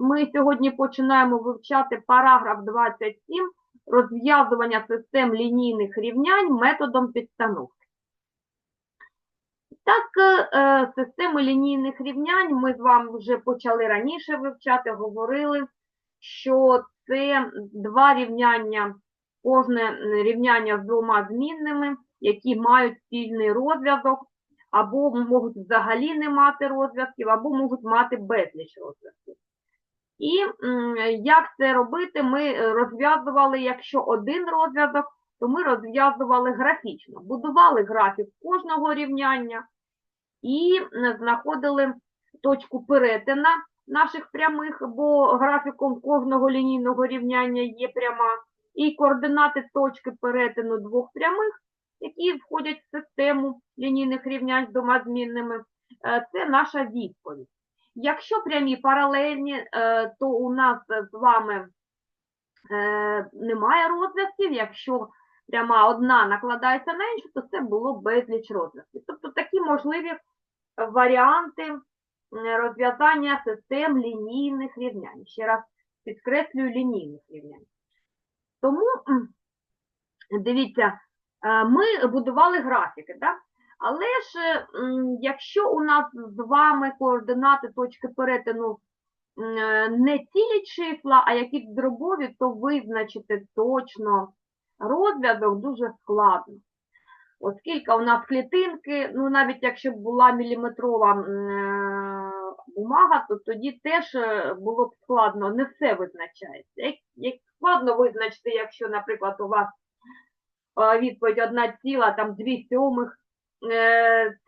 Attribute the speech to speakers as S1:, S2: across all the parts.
S1: ми сьогодні починаємо вивчати параграф 27 розв'язування систем лінійних рівнянь методом підстановки. Так, е, системи лінійних рівнянь ми з вами вже почали раніше вивчати, говорили, що це два рівняння, кожне рівняння з двома змінними, які мають спільний розв'язок, або можуть взагалі не мати розв'язків, або можуть мати безліч розв'язків. І як це робити, ми розв'язували, якщо один розв'язок, то ми розв'язували графічно, будували графік кожного рівняння і знаходили точку перетина наших прямих, бо графіком кожного лінійного рівняння є пряма, і координати точки перетину двох прямих, які входять в систему лінійних рівнянь з двома змінними, е, це наша відповідь. Якщо прямі паралельні, е, то у нас з вами е, немає розв'язків. Якщо пряма одна накладається на іншу, то це було безліч розв'язків. Тобто такі можливі варіанти розв'язання систем лінійних рівнянь. Ще раз підкреслюю лінійних рівнянь. Тому, дивіться, е, ми будували графіки, так? Але ж, якщо у нас з вами координати точки перетину не цілі числа, а якісь дробові, то визначити точно розв'язок дуже складно. Оскільки у нас клітинки, ну навіть якщо б була міліметрова е, бумага, то тоді теж е, було б складно, не все визначається. Як, як складно визначити, якщо, наприклад, у вас е, відповідь одна ціла, там дві сьомих,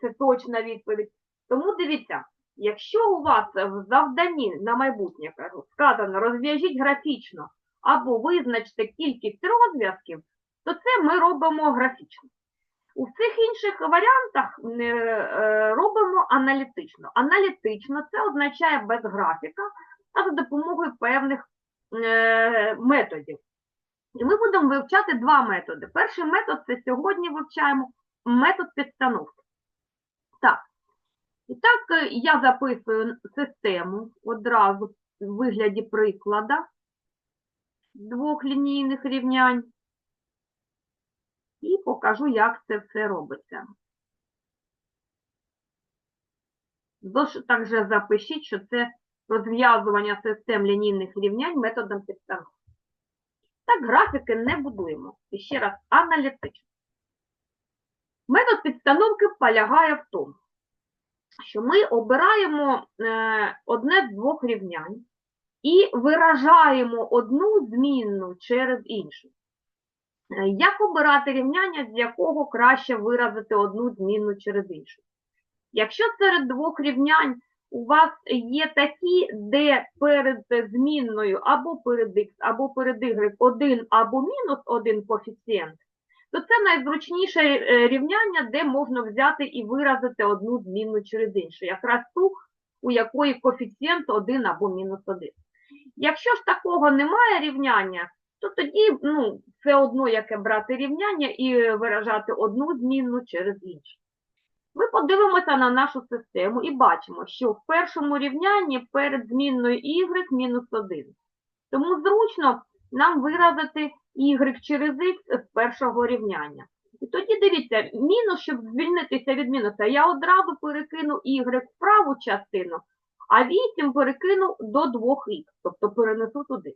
S1: це точна відповідь. Тому дивіться, якщо у вас в завданні на майбутнє кажу, сказано розв'яжіть графічно або визначте кількість розв'язків, то це ми робимо графічно. У всіх інших варіантах е, е, робимо аналітично. Аналітично це означає без графіка, а за допомогою певних е, методів. І ми будемо вивчати два методи. Перший метод це сьогодні вивчаємо метод підстановки. Так. І так, е, я записую систему одразу в вигляді приклада двох лінійних рівнянь і покажу, як це все робиться. Також запишіть, що це розв'язування систем лінійних рівнянь методом підстановки. Так, графіки не будуємо. І ще раз, аналітично. Метод підстановки полягає в тому, що ми обираємо е, одне з двох рівнянь і виражаємо одну змінну через іншу. Е, Як обирати рівняння, з якого краще виразити одну змінну через іншу? Якщо серед двох рівнянь у вас є такі, де перед змінною або перед x, або перед y один або мінус один коефіцієнт, то це найзручніше е, рівняння, де можна взяти і виразити одну змінну через іншу, якраз ту, у якої коефіцієнт 1 або мінус 1. Якщо ж такого немає рівняння, то тоді ну, все одно яке брати рівняння і виражати одну змінну через іншу. Ми подивимося на нашу систему і бачимо, що в першому рівнянні перед змінною y мінус 1. Тому зручно нам виразити y через x з першого рівняння. І тоді дивіться, мінус, щоб звільнитися від мінуса, я одразу перекину y в праву частину, а 8 перекину до 2х, тобто перенесу туди.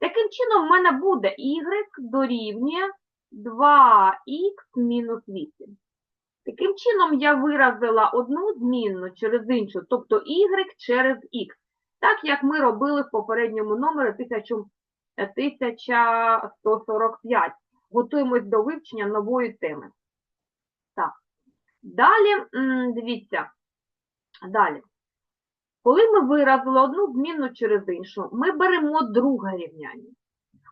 S1: Таким чином, в мене буде y дорівнює 2х мінус 8. Таким чином, я виразила одну змінну через іншу, тобто y через x, так як ми робили в попередньому номері 1000 1145. Готуємось до вивчення нової теми. Так. Далі, дивіться, далі. Коли ми виразили одну змінну через іншу, ми беремо друге рівняння.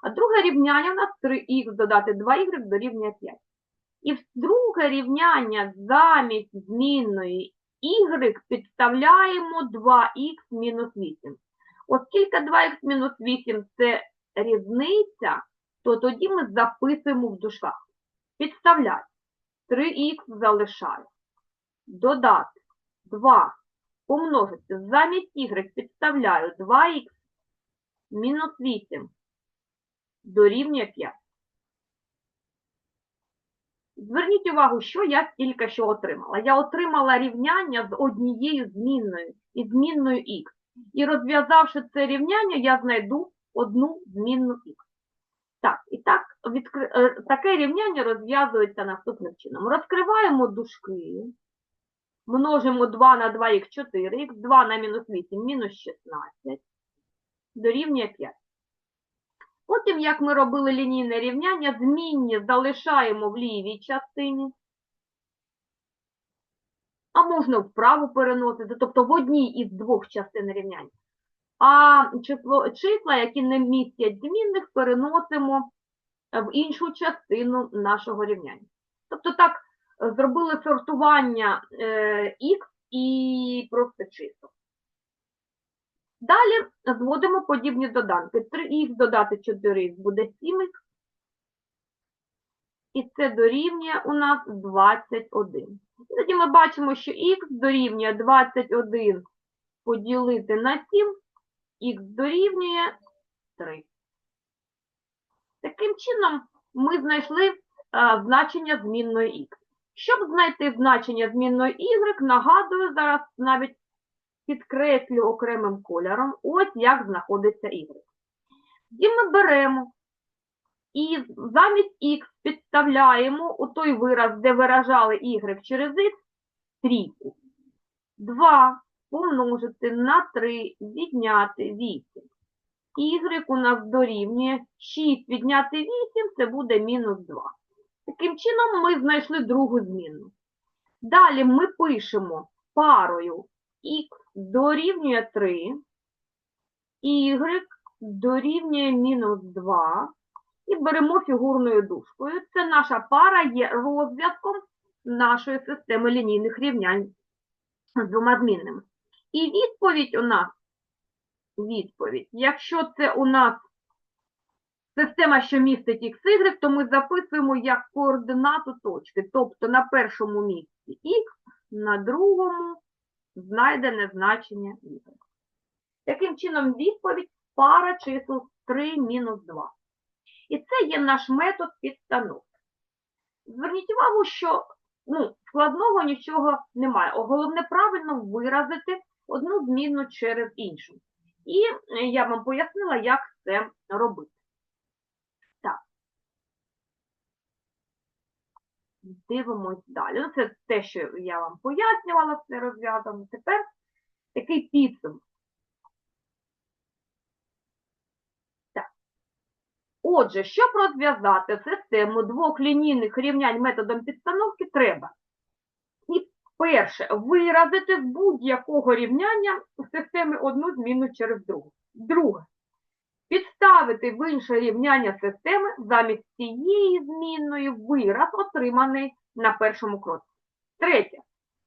S1: А друге рівняння у нас 3х додати 2y дорівнює 5. І в друге рівняння замість змінної y підставляємо 2х мінус 8. Оскільки 2х мінус 8 це різниця, то тоді ми записуємо в дужках. Підставляю. 3х залишаю. Додати 2 помножити. Замість y підставляю 2х мінус 8 дорівнює 5. Зверніть увагу, що я тільки що отримала. Я отримала рівняння з однією змінною і змінною х. І розв'язавши це рівняння, я знайду одну змінну х. Так, і так, відкри... е, таке рівняння розв'язується наступним чином. Розкриваємо дужки, множимо 2 на 2х 4х, 2 на мінус 8 мінус 16, дорівнює 5. Потім, як ми робили лінійне рівняння, змінні залишаємо в лівій частині, а можна вправо переносити, тобто в одній із двох частин рівняння. А числа, які не містять змінних, переносимо в іншу частину нашого рівняння. Тобто так, е, зробили сортування е, х і просто чисел. Далі зводимо подібні доданки. 3х додати 4х буде 7х. І це дорівнює у нас 21. І тоді ми бачимо, що х дорівнює 21 поділити на 7, х дорівнює 3. Таким чином, ми знайшли а, значення змінної х. Щоб знайти значення змінної y, нагадую, зараз навіть підкреслю окремим кольором, ось як знаходиться y. І ми беремо і замість х підставляємо у той вираз, де виражали y через х, трійку. 2 помножити на 3 відняти 8. Y у нас дорівнює 6 відняти 8, це буде мінус 2. Таким чином ми знайшли другу змінну. Далі ми пишемо парою х дорівнює 3, y дорівнює мінус 2 і беремо фігурною дужкою. Це наша пара є розв'язком нашої системи лінійних рівнянь з двома змінними. І відповідь у нас, відповідь, якщо це у нас система, що містить xy, то ми записуємо як координату точки. Тобто на першому місці х, на другому знайдене значення y. Таким чином, відповідь пара чисел 3 мінус 2. І це є наш метод підстановки. Зверніть увагу, що ну, складного нічого немає. Головне правильно виразити одну змінну через іншу. І е, я вам пояснила, як це робити. Так. Дивимось далі. Ну, це те, що я вам пояснювала, все розв'язано. Тепер такий підсумок. Отже, щоб розв'язати систему двох лінійних рівнянь методом підстановки, треба перше виразити з будь-якого рівняння системи одну зміну через другу. Друге. Підставити в інше рівняння системи замість цієї змінної вираз, отриманий на першому кроці. Третє.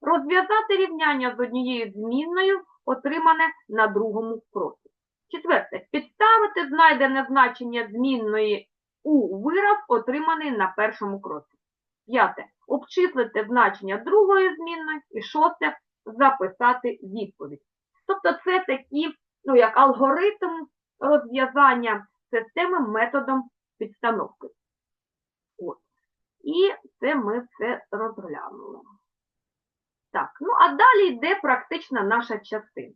S1: Розв'язати рівняння з однією змінною, отримане на другому кроці. Четверте. Підставити знайдене значення змінної у вираз, отриманий на першому кроці. П'яте. Обчислити значення другої змінної. І шосте. Записати відповідь. Тобто це такі, ну, як алгоритм розв'язання системи методом підстановки. От. І це ми все розглянули. Так, ну а далі йде практична наша частина.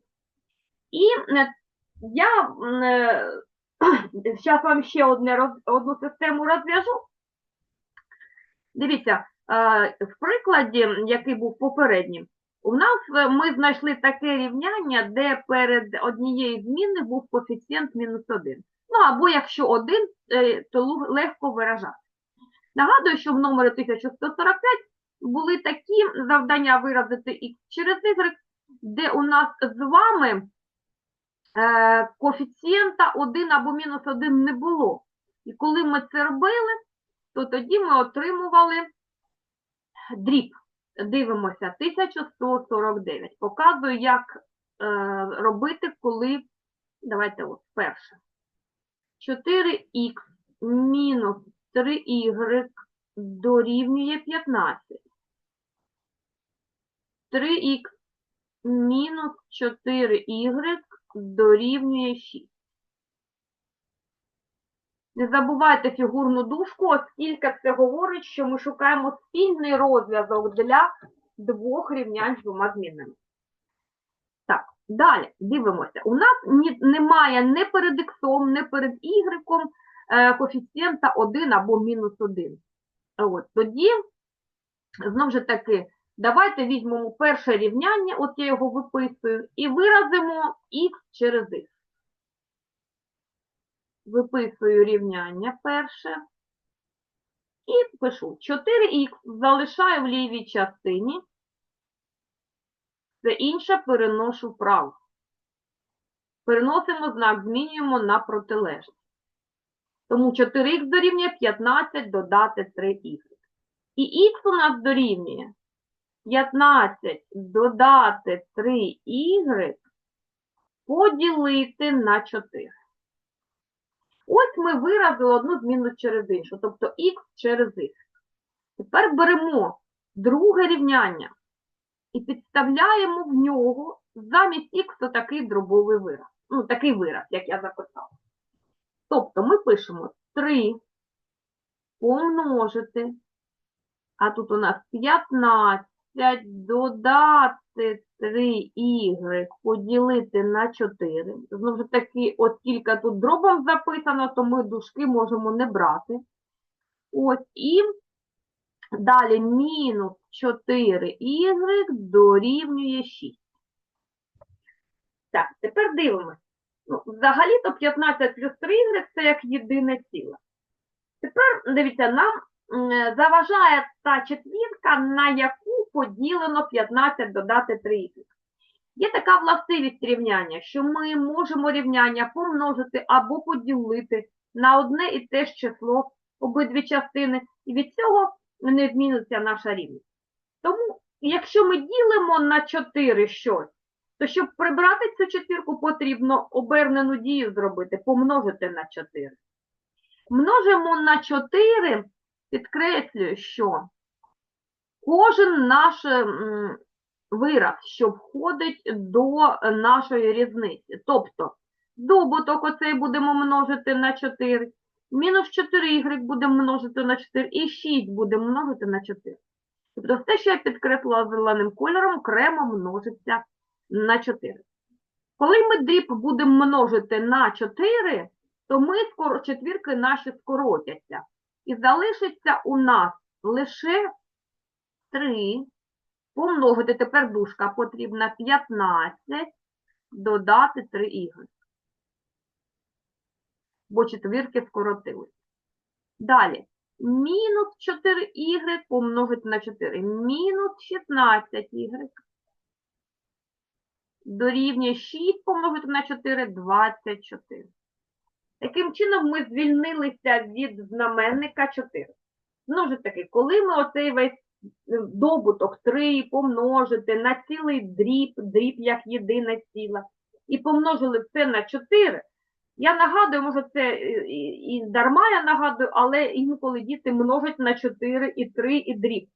S1: І е, я зараз вам ще одне, одну систему розв'яжу. Дивіться, е, в прикладі, який був попереднім, у нас е, ми знайшли таке рівняння, де перед однією зміни був коефіцієнт мінус 1. Ну, або якщо один, е, то легко виражати. Нагадую, що в номері 1145 були такі завдання виразити x через y, де у нас з вами е, коефіцієнта 1 або мінус 1 не було. І коли ми це робили, то тоді ми отримували дріб. Дивимося, 1149. Показую, як е, робити, коли. Давайте от, перше. 4х мінус 3y дорівнює 15. 3х мінус 4y дорівнює 6. Не забувайте фігурну дужку, оскільки це говорить, що ми шукаємо спільний розв'язок для двох рівнянь з двома змінними. Так, далі дивимося. У нас ні, немає не перед х, не перед y е, коефіцієнта 1 або мінус 1. От, тоді, знову ж таки, давайте візьмемо перше рівняння, от я його виписую, і виразимо х через х. Виписую рівняння перше. І пишу 4х залишаю в лівій частині, все інше переношу вправо. Переносимо знак, змінюємо на протилежність. Тому 4х дорівнює 15 додати 3х. І х у нас дорівнює 15 додати 3y поділити на 4. Ось ми виразили одну зміну через іншу, тобто х через х. Тепер беремо друге рівняння і підставляємо в нього замість х такий дробовий вираз. Ну, такий вираз, як я записала. Тобто ми пишемо 3 помножити, а тут у нас 15 додати 3y поділити на 4. Знову ж таки, оскільки тут дробом записано, то ми дужки можемо не брати. Ось і далі мінус 4y дорівнює 6. Так, тепер дивимося. Ну, взагалі-то 15 плюс 3y це як єдине ціле. Тепер, дивіться, нам заважає та четвірка, на яку поділено 15 додати 3х. Є така властивість рівняння, що ми можемо рівняння помножити або поділити на одне і те ж число обидві частини, і від цього не зміниться наша рівність. Тому, якщо ми ділимо на 4 щось, то щоб прибрати цю четвірку, потрібно обернену дію зробити, помножити на 4. Множимо на 4, підкреслюю, що кожен наш вираз, що входить до нашої різниці. Тобто, добуток оцей будемо множити на 4, мінус 4y будемо множити на 4, і 6 будемо множити на 4. Тобто все, що я підкреслила зеленим кольором, окремо множиться на 4. Коли ми дріб будемо множити на 4, то ми четвірки наші скоротяться. І залишиться у нас лише 3 помножити, тепер дужка потрібна 15, додати 3y. Бо четвірки скоротились. Далі. Мінус 4y помножити на 4. Мінус 16y. Дорівнює 6 помножити на 4, 24. Таким чином ми звільнилися від знаменника 4. Знову ж таки, коли ми оцей весь добуток 3 помножити на цілий дріб, дріб як єдине ціле, і помножили все на 4, я нагадую, може це е, і дарма я нагадую, але інколи діти множать на 4 і 3 і дріб.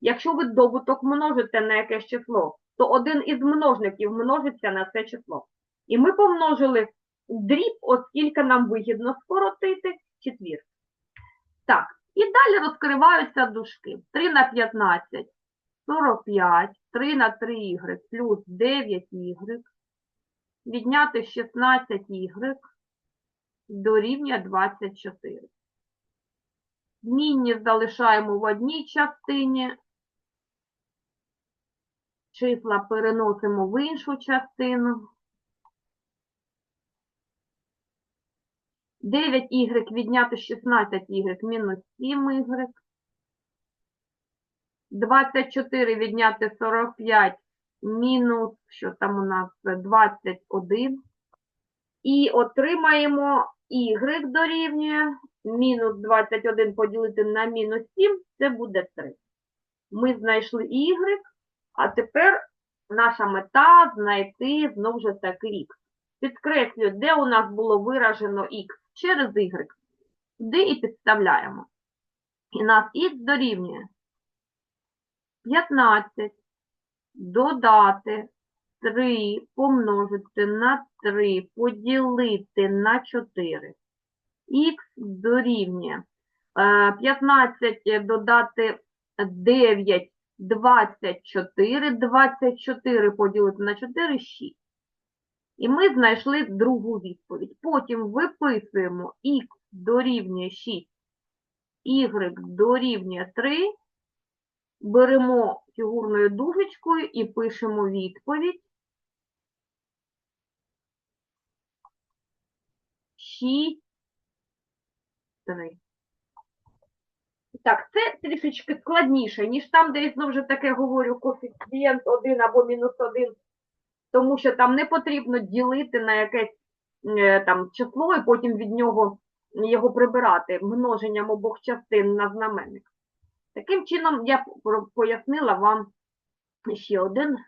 S1: Якщо ви добуток множите на якесь число, то один із множників множиться на це число. І ми помножили дріб, оскільки нам вигідно скоротити четвір. Так, і далі розкриваються дужки. 3 на 15 – 45, 3 на 3y плюс 9y, відняти 16y дорівнює 24. Змінні залишаємо в одній частині, числа переносимо в іншу частину. 9y відняти 16y мінус 7y. 24 відняти 45 мінус, що там у нас 21. І отримаємо y дорівнює мінус 21 поділити на мінус 7, це буде 3. Ми знайшли y, а тепер наша мета знайти знову ж таки х. Підкреслюю, де у нас було виражено х через y. Туди і підставляємо. І нас х дорівнює 15 додати 3 помножити на 3 поділити на 4. х дорівнює е, 15 додати 9, 24, 24 поділити на 4, 6. І ми знайшли другу відповідь. Потім виписуємо х дорівнює 6, y дорівнює 3, беремо фігурною дужечкою і пишемо відповідь. 6, 3. Так, це трішечки складніше, ніж там, де я знову ж таки говорю коефіцієнт 1 або мінус 1, тому що там не потрібно ділити на якесь е, там число і потім від нього його прибирати множенням обох частин на знаменник. Таким чином, я пояснила вам ще один е,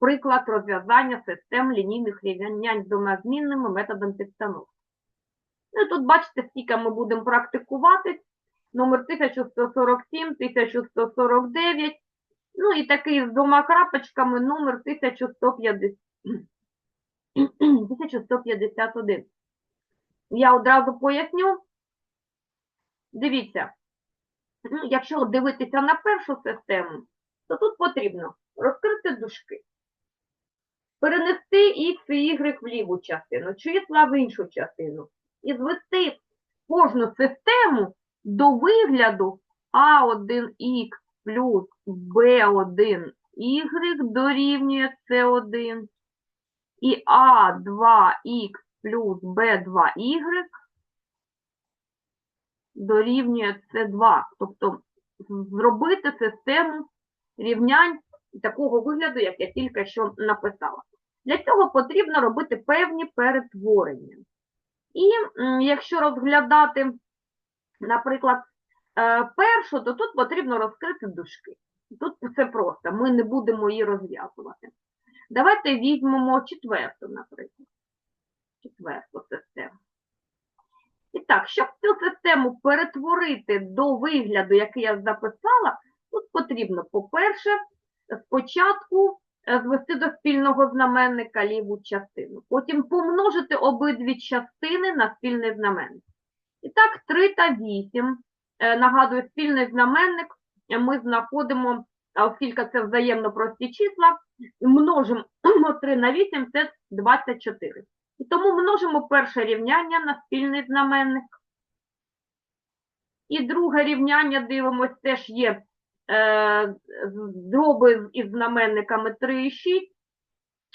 S1: приклад розв'язання систем лінійних рівнянь з двома змінними методом підстановки. Ну, і тут бачите, скільки ми будемо практикувати. Номер 1147, 1149, ну і такий з двома крапочками номер 1150, 1151. Я одразу поясню. Дивіться, ну, якщо дивитися на першу систему, то тут потрібно розкрити дужки, перенести х і y в ліву частину, числа в іншу частину, і звести кожну систему до вигляду А1х плюс Б1y дорівнює С1 і А2х плюс Б2y дорівнює С2. Тобто зробити систему рівнянь такого вигляду, як я тільки що написала. Для цього потрібно робити певні перетворення. І якщо розглядати, наприклад, першу, то тут потрібно розкрити дужки. Тут все просто, ми не будемо її розв'язувати. Давайте візьмемо четверту, наприклад. Четверту систему. І так, щоб цю систему перетворити до вигляду, який я записала, тут потрібно, по-перше, спочатку е, звести до спільного знаменника ліву частину, потім помножити обидві частини на спільний знаменник. І так, 3 та 8, е, нагадую, спільний знаменник е, ми знаходимо, оскільки це взаємно прості числа, множимо 3 на 8, це 24. І тому множимо перше рівняння на спільний знаменник. І друге рівняння, дивимось, теж є е, дроби із знаменниками 3 і 6.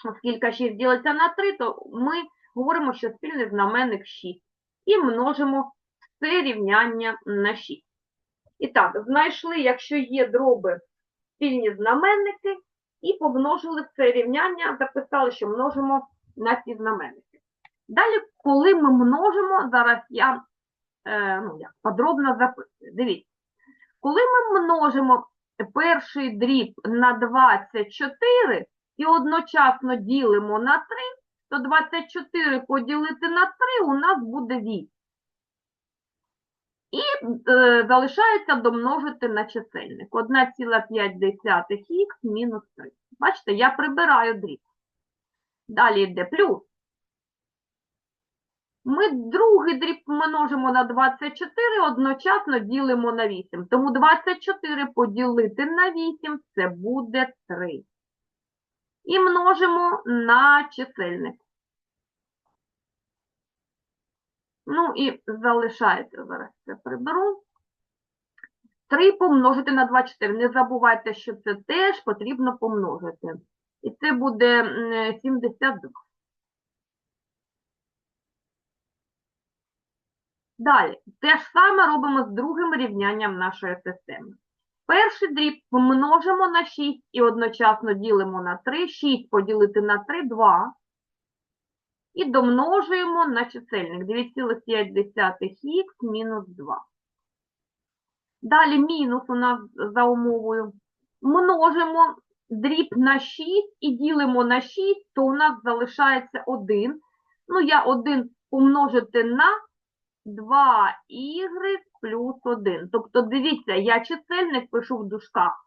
S1: Оскільки 6 ділиться на 3, то ми говоримо, що спільний знаменник 6. І множимо це рівняння на 6. І так, знайшли, якщо є дроби спільні знаменники, і помножили це рівняння, записали, що множимо на ці знаменники. Далі, коли ми множимо, зараз я е, ну, як, подробно записую. Дивіться, коли ми множимо перший дріб на 24 і одночасно ділимо на 3, то 24 поділити на 3 у нас буде 8. І е, залишається домножити на чисельник. 1,5х мінус 3. Бачите, я прибираю дріб. Далі йде плюс. Ми другий дріб множимо на 24, одночасно ділимо на 8. Тому 24 поділити на 8 це буде 3. І множимо на чисельник. Ну і залишається, зараз це приберу. 3 помножити на 24. Не забувайте, що це теж потрібно помножити. І це буде 72. Далі, те ж саме робимо з другим рівнянням нашої системи. Перший дріб помножимо на 6 і одночасно ділимо на 3. 6 поділити на 3 – 2. І домножуємо на чисельник 9,5х мінус 2. Далі мінус у нас за умовою. Множимо дріб на 6 і ділимо на 6, то у нас залишається 1. Ну, я 1 помножити на 2y плюс 1. Тобто, дивіться, я чисельник пишу в дужках.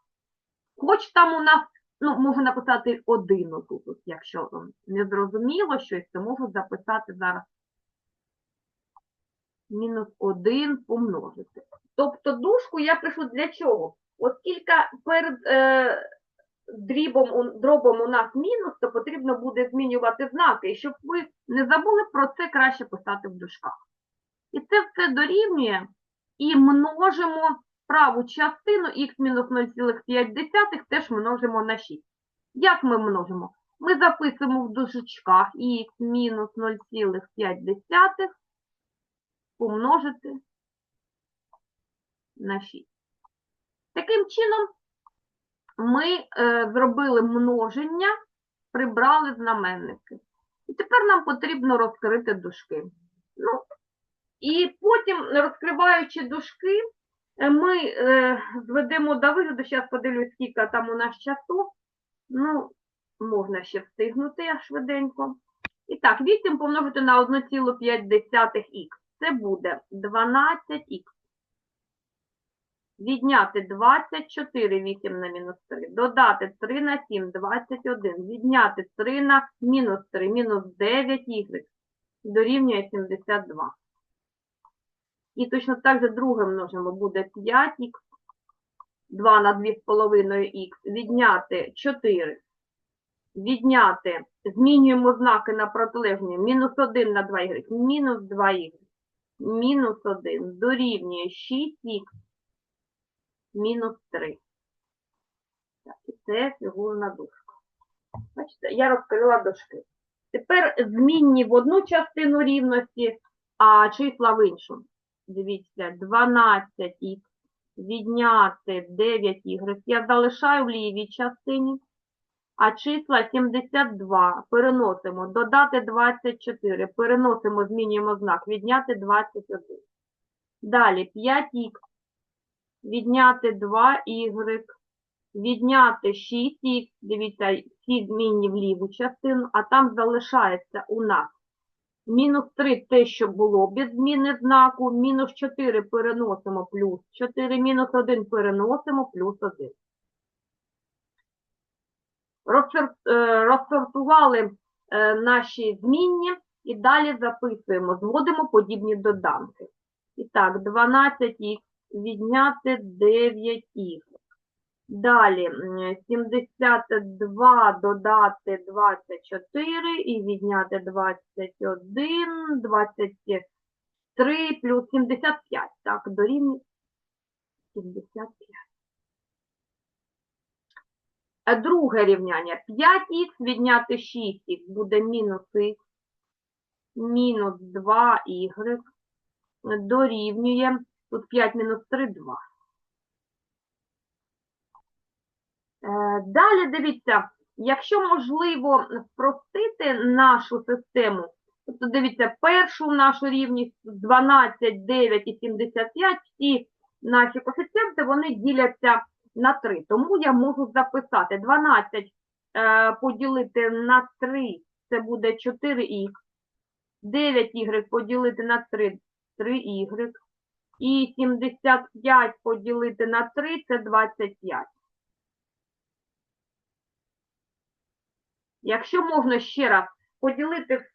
S1: Хоч там у нас, ну, можу написати 1 отут, от, якщо вам не зрозуміло щось, то можу записати зараз мінус 1 помножити. Тобто дужку я пишу для чого? Оскільки перед е, дрібом, дробом у нас мінус, то потрібно буде змінювати знаки. І щоб ви не забули про це, краще писати в дужках. І це все дорівнює і множимо праву частину х мінус 0,5 теж множимо на 6. Як ми множимо? Ми записуємо в дужечках х мінус 0,5 помножити на 6. Таким чином, ми е, зробили множення, прибрали знаменники. І тепер нам потрібно розкрити дужки. Ну, і потім, розкриваючи дужки, ми е, зведемо до вигляду, зараз подивлюсь, скільки там у нас часу. Ну, можна ще встигнути швиденько. І так, 8 помножити на 1,5х. Це буде 12х. Відняти 24, 8 на мінус 3. Додати 3 на 7, 21. Відняти 3 на мінус 3, мінус 9y. Дорівнює 72. І точно так же друге множимо буде 5х. 2 на 2,5х. Відняти 4. Відняти. Змінюємо знаки на протилежні. Мінус 1 на 2y. Мінус 2y. Мінус 1 дорівнює 6х мінус 3. Так, і це фігурна дужка. Бачите, я розкрила дужки. Тепер змінні в одну частину рівності, а числа в іншу. Дивіться, 12х відняти 9y я залишаю в лівій частині, а числа 72 переносимо, додати 24, переносимо, змінюємо знак, відняти 21. Далі 5х відняти 2y, відняти 6х, дивіться, всі змінні в ліву частину, а там залишається у нас мінус 3 те, що було без зміни знаку, мінус 4 переносимо плюс 4, мінус 1 переносимо плюс 1. Е, Розсортували е, наші змінні і далі записуємо, зводимо подібні доданки. І так, 12х відняти 9х. Далі 72 додати 24 і відняти 21, 23 плюс 75. Так, дорівнює 75. Друге рівняння. 5х відняти 6х буде мінус х, мінус 2y дорівнює, тут 5 мінус 3, 2. Е, Далі дивіться, якщо можливо спростити нашу систему, тобто дивіться, першу нашу рівність 12, 9 і 75, всі наші коефіцієнти, вони діляться на 3. Тому я можу записати 12 е, поділити на 3, це буде 4х, 9y поділити на 3, 3y, і 75 поділити на 3, це 25. Якщо можна ще раз поділити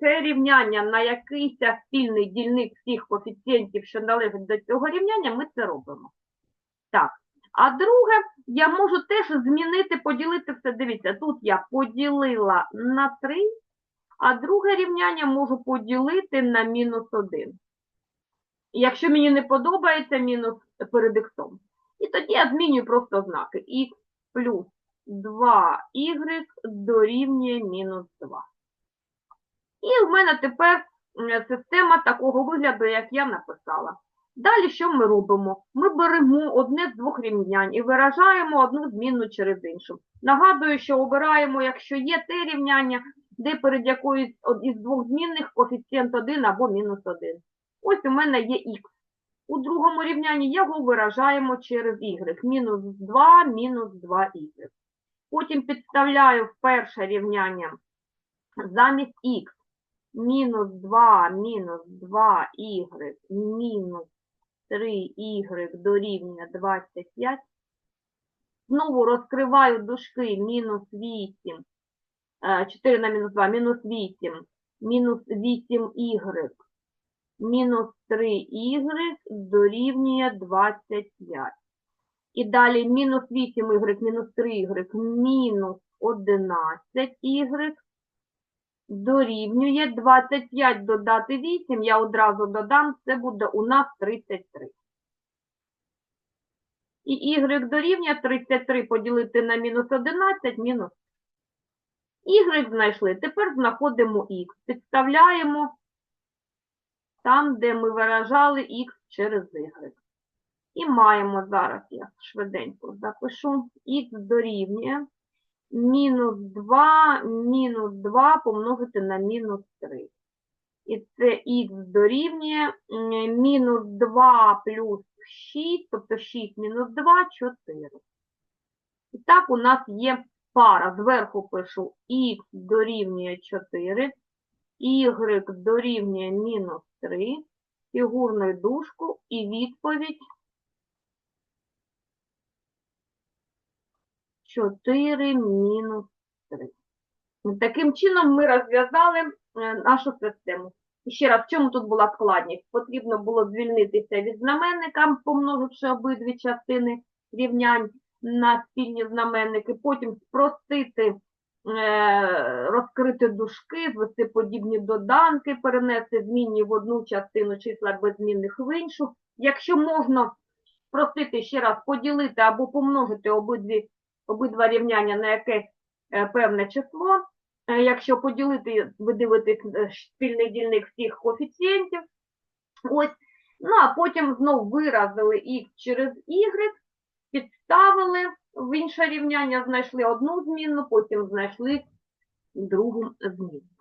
S1: це рівняння на якийсь спільний дільник всіх коефіцієнтів, що належать до цього рівняння, ми це робимо. Так. А друге, я можу теж змінити, поділити все. Дивіться, тут я поділила на 3, а друге рівняння можу поділити на мінус 1. Якщо мені не подобається мінус перед іксом. І тоді я змінюю просто знаки. Х плюс 2y дорівнює мінус 2. І в мене тепер система такого вигляду, як я написала. Далі що ми робимо? Ми беремо одне з двох рівнянь і виражаємо одну змінну через іншу. Нагадую, що обираємо, якщо є те рівняння, де перед якоюсь із двох змінних коефіцієнт 1 або мінус 1. Ось у мене є х. У другому рівнянні його виражаємо через y. Мінус 2, мінус 2y. Потім підставляю в перше рівняння замість х мінус 2, мінус 2y, мінус 3y дорівнює 25. Знову розкриваю дужки мінус 8, е, 4 на мінус 2, мінус 8, мінус 8y мінус 3y дорівнює 25. І далі мінус 8y мінус 3y мінус 11y дорівнює 25 додати 8, я одразу додам, це буде у нас 33. І y дорівнює 33 поділити на мінус 11, мінус. Y знайшли. Тепер знаходимо x. Підставляємо там, де ми виражали x через y. І маємо зараз, я швиденько запишу, х дорівнює мінус 2, мінус 2 помножити на мінус 3. І це х дорівнює мінус 2 плюс 6, тобто 6 мінус 2, 4. І так у нас є пара. Зверху пишу х дорівнює 4, y дорівнює мінус 3, фігурну дужку і відповідь 4 мінус 3. Таким чином ми розв'язали е, нашу систему. І ще раз, в чому тут була складність? Потрібно було звільнитися від знаменника, помноживши обидві частини рівнянь на спільні знаменники, потім спростити, е, розкрити дужки, звести подібні доданки, перенести змінні в одну частину числа без змінних в іншу. Якщо можна спростити ще раз, поділити або помножити обидві, обидва рівняння на якесь е, певне число, Е, Якщо поділити, ви е, спільний дільник всіх коефіцієнтів. Ось. Ну, а потім знов виразили x через y, підставили в інше рівняння, знайшли одну змінну, потім знайшли другу змінну.